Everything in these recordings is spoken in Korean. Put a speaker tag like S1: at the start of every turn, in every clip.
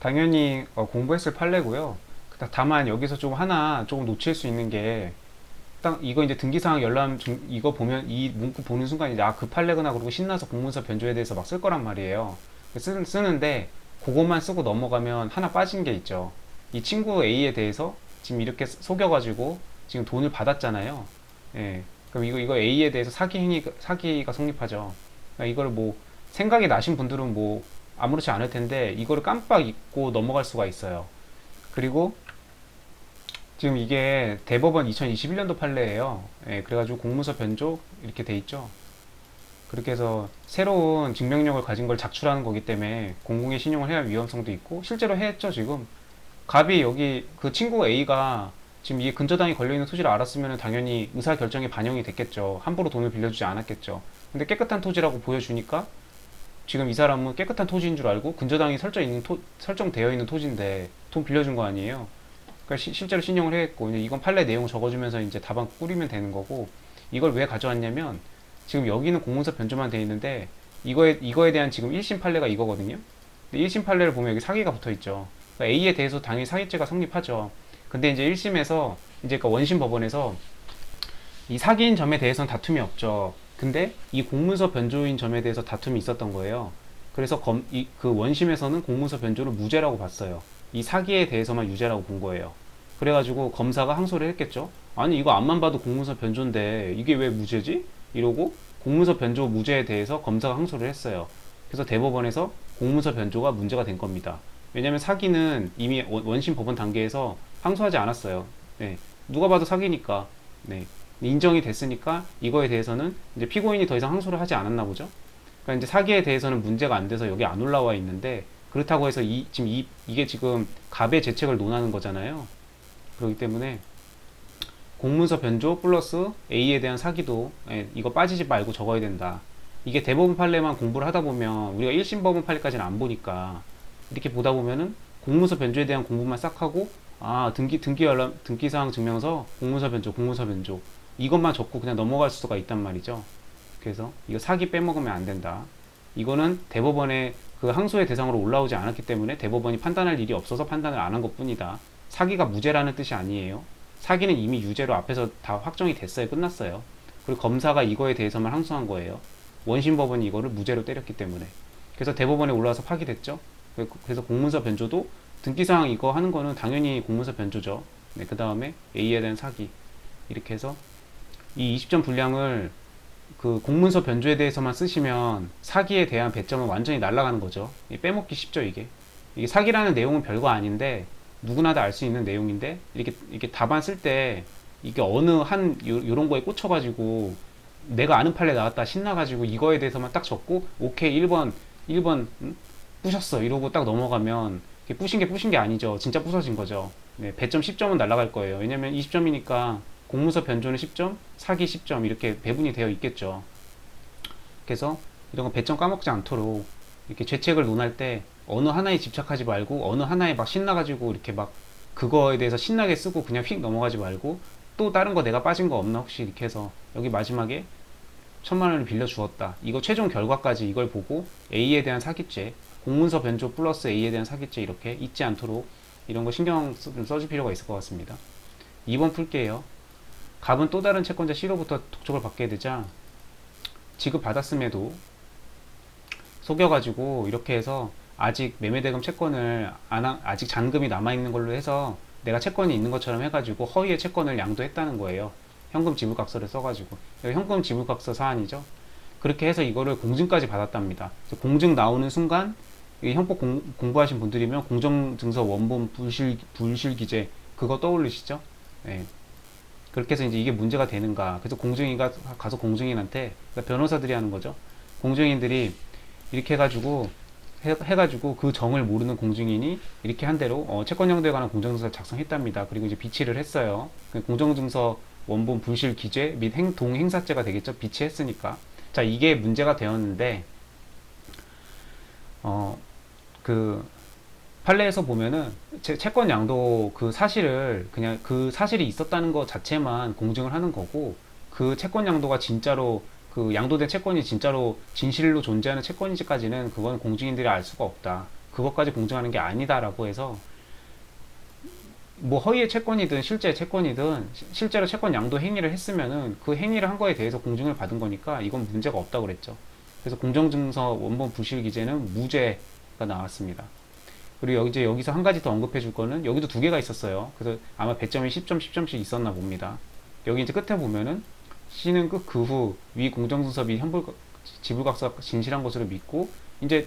S1: 당연히 어, 공부했을 판례고요. 다- 다만 여기서 좀 하나 조금 놓칠 수 있는 게 딱 이거 이제 등기사항 열람 중- 이거 보면 이 문구 보는 순간 이제 아그 판례구나 그러고 신나서 공문서 변조에 대해서 막 쓸 거란 말이에요. 쓰, 쓰는데 그것만 쓰고 넘어가면 하나 빠진 게 있죠. 이 친구 A에 대해서 지금 이렇게 속여가지고 지금 돈을 받았잖아요. 예. 그럼 이거 이거 A에 대해서 사기 행위 사기가 성립하죠. 그러니까 이걸 뭐 생각이 나신 분들은 뭐 아무렇지 않을 텐데 이거를 깜빡 잊고 넘어갈 수가 있어요. 그리고 지금 이게 대법원 2021년도 판례예요. 예, 그래가지고 공문서 변조 이렇게 돼 있죠. 그렇게 해서 새로운 증명력을 가진 걸 작출하는 거기 때문에 공공의 신용을 해야 할 위험성도 있고 실제로 했죠 지금. 갑이 여기 그 친구 A가 지금 이게 근저당이 걸려있는 토지를 알았으면 당연히 의사 결정에 반영이 됐겠죠. 함부로 돈을 빌려주지 않았겠죠. 근데 깨끗한 토지라고 보여주니까 지금 이 사람은 깨끗한 토지인 줄 알고 근저당이 설정 있는 토, 설정되어 있는 토지인데 돈 빌려준 거 아니에요. 그러니까 시- 실제로 신용을 했고 이건 판례 내용 적어주면서 이제 답안 꾸리면 되는 거고 이걸 왜 가져왔냐면 지금 여기는 공문서 변조만 돼 있는데 이거에 이거에 대한 지금 1심 판례가 이거거든요. 근데 1심 판례를 보면 여기 사기가 붙어 있죠. 그러니까 A에 대해서 당연히 사기죄가 성립하죠. 근데 이제 1심에서 이제 그 원심 법원에서 이 사기인 점에 대해서는 다툼이 없죠. 근데 이 공문서 변조인 점에 대해서 다툼이 있었던 거예요. 그래서 검, 이, 그 원심에서는 공문서 변조를 무죄라고 봤어요. 이 사기에 대해서만 유죄라고 본 거예요. 그래가지고 검사가 항소를 했겠죠. 아니 이거 앞만 봐도 공문서 변조인데 이게 왜 무죄지? 이러고 공문서 변조 무죄에 대해서 검사가 항소를 했어요. 그래서 대법원에서 공문서 변조가 문제가 된 겁니다. 왜냐하면 사기는 이미 원- 원심 법원 단계에서 항소하지 않았어요. 네. 누가 봐도 사기니까. 네. 인정이 됐으니까 이거에 대해서는 이제 피고인이 더 이상 항소를 하지 않았나 보죠. 그러니까 이제 사기에 대해서는 문제가 안 돼서 여기 안 올라와 있는데 그렇다고 해서 이 지금 이 이게 지금 갑의 재책을 논하는 거잖아요. 그렇기 때문에 공문서 변조 플러스 A에 대한 사기도 예, 이거 빠지지 말고 적어야 된다. 이게 대법원 판례만 공부를 하다 보면 우리가 1심 법원 판례까지는 안 보니까 이렇게 보다 보면은 공문서 변조에 대한 공부만 싹 하고 아 등기 등기 열람 등기 사항 증명서 공문서 변조 공문서 변조 이것만 적고 그냥 넘어갈 수가 있단 말이죠. 그래서 이거 사기 빼먹으면 안 된다. 이거는 대법원의 그 항소의 대상으로 올라오지 않았기 때문에 대법원이 판단할 일이 없어서 판단을 안 한 것 뿐이다. 사기가 무죄라는 뜻이 아니에요. 사기는 이미 유죄로 앞에서 다 확정이 됐어요. 끝났어요. 그리고 검사가 이거에 대해서만 항소한 거예요. 원심 법원이 이거를 무죄로 때렸기 때문에. 그래서 대법원에 올라와서 파기됐죠. 그- 그래서 공문서 변조도 등기사항 이거 하는 거는 당연히 공문서 변조죠. 네, 그 다음에 A에 대한 사기. 이렇게 해서 이 20점 분량을 그 공문서 변조에 대해서만 쓰시면 사기에 대한 배점은 완전히 날아가는 거죠. 이 빼먹기 쉽죠, 이게. 이게 사기라는 내용은 별거 아닌데 누구나 다 알 수 있는 내용인데 이렇게 이렇게 답안 쓸 때 이게 어느 한 요, 요런 거에 꽂혀 가지고 내가 아는 판례 나왔다 신나 가지고 이거에 대해서만 딱 적고 오케이 1번 1번 음? 부셨어 이러고 딱 넘어가면 부신 게 부신 게 아니죠. 진짜 부서진 거죠. 네, 배점 10점은 날아갈 거예요. 왜냐면 20점이니까 공문서 변조는 10점, 사기 10점 이렇게 배분이 되어 있겠죠. 그래서 이런 거 배점 까먹지 않도록 이렇게 죄책을 논할 때 어느 하나에 집착하지 말고 어느 하나에 막 신나가지고 이렇게 막 그거에 대해서 신나게 쓰고 그냥 휙 넘어가지 말고 또 다른 거 내가 빠진 거 없나 혹시 이렇게 해서 여기 마지막에 천만 원을 빌려 주었다. 이거 최종 결과까지 이걸 보고 A에 대한 사기죄, 공문서 변조 플러스 A에 대한 사기죄 이렇게 잊지 않도록 이런 거 신경 써줄 필요가 있을 것 같습니다. 2번 풀게요. 갑은 또 다른 채권자 C로부터 독촉을 받게 되자 지급 받았음에도 속여가지고 이렇게 해서 아직 매매대금 채권을 안 하- 아직 잔금이 남아 있는 걸로 해서 내가 채권이 있는 것처럼 해가지고 허위의 채권을 양도했다는 거예요. 현금 지불각서를 써가지고 현금 지불각서 사안이죠. 그렇게 해서 이거를 공증까지 받았답니다. 공증 나오는 순간 이 형법 공, 공부하신 분들이면 공정증서 원본 불실 불실 기재 그거 떠올리시죠? 네. 그렇게 해서 이제 이게 문제가 되는가. 그래서 공증이가 가서 공증인한테 그러니까 변호사들이 하는 거죠. 공증인들이 이렇게 해가지고 해, 해가지고 그 정을 모르는 공증인이 이렇게 한 대로 어, 채권양도에 관한 공정증서를 작성했답니다. 그리고 이제 비치를 했어요. 그 공정증서 원본 불실 기재 및 행, 동 행사죄가 되겠죠. 비치했으니까. 자, 이게 문제가 되었는데 어, 그 판례에서 보면은 채, 채권 양도 그 사실을 그냥 그 사실이 있었다는 것 자체만 공증을 하는 거고 그 채권 양도가 진짜로 그 양도된 채권이 진짜로 진실로 존재하는 채권인지까지는 그건 공증인들이 알 수가 없다. 그것까지 공증하는 게 아니다라고 해서 뭐 허위의 채권이든 실제 채권이든 시- 실제로 채권 양도 행위를 했으면은 그 행위를 한 거에 대해서 공증을 받은 거니까 이건 문제가 없다고 그랬죠. 그래서 공정증서 원본 부실 기재는 무죄가 나왔습니다. 그리고 이제 여기서 한 가지 더 언급해 줄 거는 여기도 두 개가 있었어요. 그래서 아마 배점이 10점, 10점씩 있었나 봅니다. 여기 이제 끝에 보면은 C는 그, 그후위 공정증서 및 현불 지불각서가 진실한 것으로 믿고 이제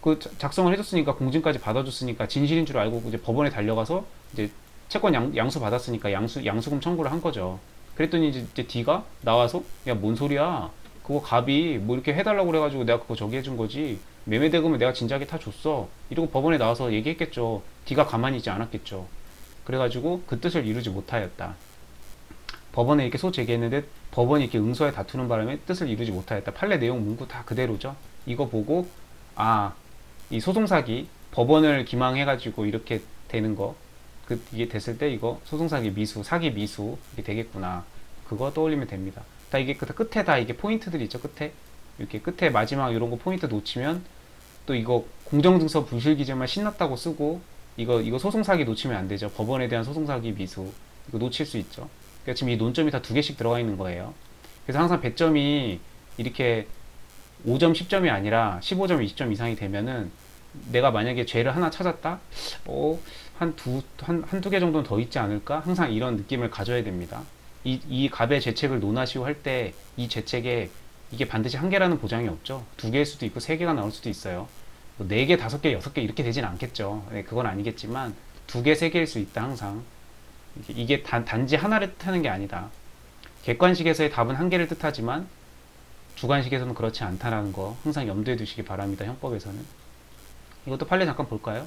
S1: 그 자- 작성을 해줬으니까 공증까지 받아줬으니까 진실인 줄 알고 이제 법원에 달려가서 이제 채권 양, 양수 받았으니까 양수 양수금 청구를 한 거죠. 그랬더니 이제, 이제 D가 나와서 야 뭔 소리야? 그거 갑이 뭐 이렇게 해달라고 그래가지고 내가 그거 저기 해준 거지. 매매 대금을 내가 진작에 다 줬어. 이러고 법원에 나와서 얘기했겠죠. D가 가만히 있지 않았겠죠. 그래가지고 그 뜻을 이루지 못하였다. 법원에 이렇게 소 제기했는데 법원이 이렇게 응소에 다투는 바람에 뜻을 이루지 못하였다. 판례 내용 문구 다 그대로죠. 이거 보고 아 이 소송 사기 법원을 기망해가지고 이렇게 되는 거 그 이게 됐을 때 이거 소송 사기 미수 사기 미수 이게 되겠구나. 그거 떠올리면 됩니다. 다 이게 끝- 끝에 다 이게 포인트들이 있죠. 끝에 이렇게 끝에 마지막 이런 거 포인트 놓치면 또 이거 공정증서 불실 기재만 신났다고 쓰고 이거 이거 소송 사기 놓치면 안 되죠. 법원에 대한 소송 사기 미수 이거 놓칠 수 있죠. 그러니까 지금 이 논점이 다 두 개씩 들어가 있는 거예요. 그래서 항상 배점이 이렇게 5점, 10점이 아니라 15점, 20점 이상이 되면은 내가 만약에 죄를 하나 찾았다? 어, 한 두, 한, 한두 개 정도는 더 있지 않을까? 항상 이런 느낌을 가져야 됩니다. 이, 이 갑의 죄책을 논하시오 할 때이 죄책에 이게 반드시 한 개라는 보장이 없죠. 두 개일 수도 있고 세 개가 나올 수도 있어요. 뭐네 개, 다섯 개, 여섯 개 이렇게 되진 않겠죠. 네, 그건 아니겠지만 두 개, 세 개일 수 있다 항상. 이게 단, 단지 하나를 뜻하는 게 아니다. 객관식에서의 답은 한 개를 뜻하지만 주관식에서는 그렇지 않다라는 거 항상 염두에 두시기 바랍니다. 형법에서는. 이것도 판례 잠깐 볼까요?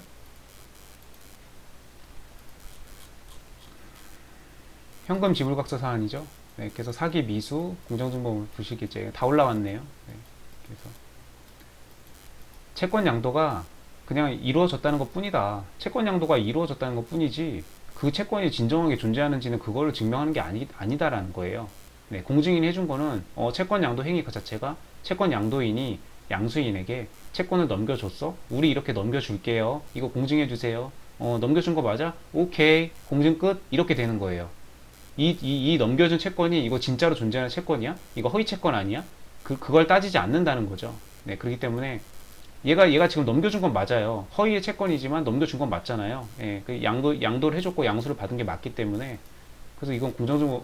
S1: 현금 지불각서 사안이죠. 네, 그래서 사기 미수, 공정증보 불실기재 다 올라왔네요. 네, 그래서 채권 양도가 그냥 이루어졌다는 것 뿐이다. 채권 양도가 이루어졌다는 것 뿐이지 그 채권이 진정하게 존재하는지는 그거를 증명하는 게 아니, 아니다라는 거예요. 네, 공증인이 해준 거는 어, 채권 양도 행위 그 자체가 채권 양도인이 양수인에게 채권을 넘겨줬어? 우리 이렇게 넘겨줄게요. 이거 공증해 주세요. 어, 넘겨준 거 맞아? 오케이. 공증 끝. 이렇게 되는 거예요. 이, 이, 이 넘겨준 채권이 이거 진짜로 존재하는 채권이야? 이거 허위 채권 아니야? 그, 그걸 따지지 않는다는 거죠. 네, 그렇기 때문에 얘가, 얘가 지금 넘겨준 건 맞아요. 허위의 채권이지만 넘겨준 건 맞잖아요. 예, 그 양도, 양도를 해줬고 양수를 받은 게 맞기 때문에 그래서 이건 공정증,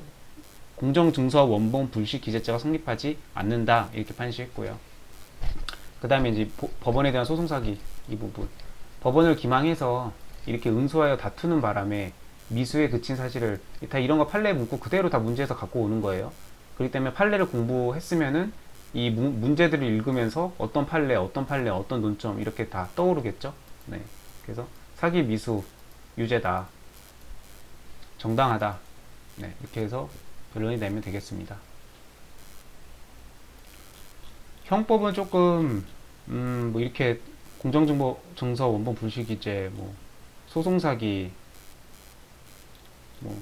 S1: 공정증서 원본 불식 기재죄가 성립하지 않는다. 이렇게 판시했고요. 그 다음에 이제 보- 법원에 대한 소송 사기 이 부분. 법원을 기망해서 이렇게 응소하여 다투는 바람에 미수에 그친 사실을 다 이런 거 판례 문구 그대로 다 문제에서 갖고 오는 거예요. 그렇기 때문에 판례를 공부했으면은 이 문- 문제들을 읽으면서 어떤 판례, 어떤 판례, 어떤 논점 이렇게 다 떠오르겠죠. 네. 그래서 사기 미수 유죄다. 정당하다. 네. 이렇게 해서 결론이 내면 되겠습니다. 형법은 조금 음, 뭐 이렇게 공정정보 정서 원본 불실기재 뭐 소송 사기 뭐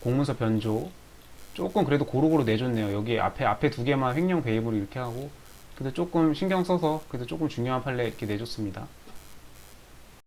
S1: 공문서 변조 조금 그래도 고루고루 내줬네요. 여기 앞에 앞에 두 개만 횡령 배입으로 이렇게 하고 근데 조금 신경 써서 그래도 조금 중요한 판례 이렇게 내줬습니다.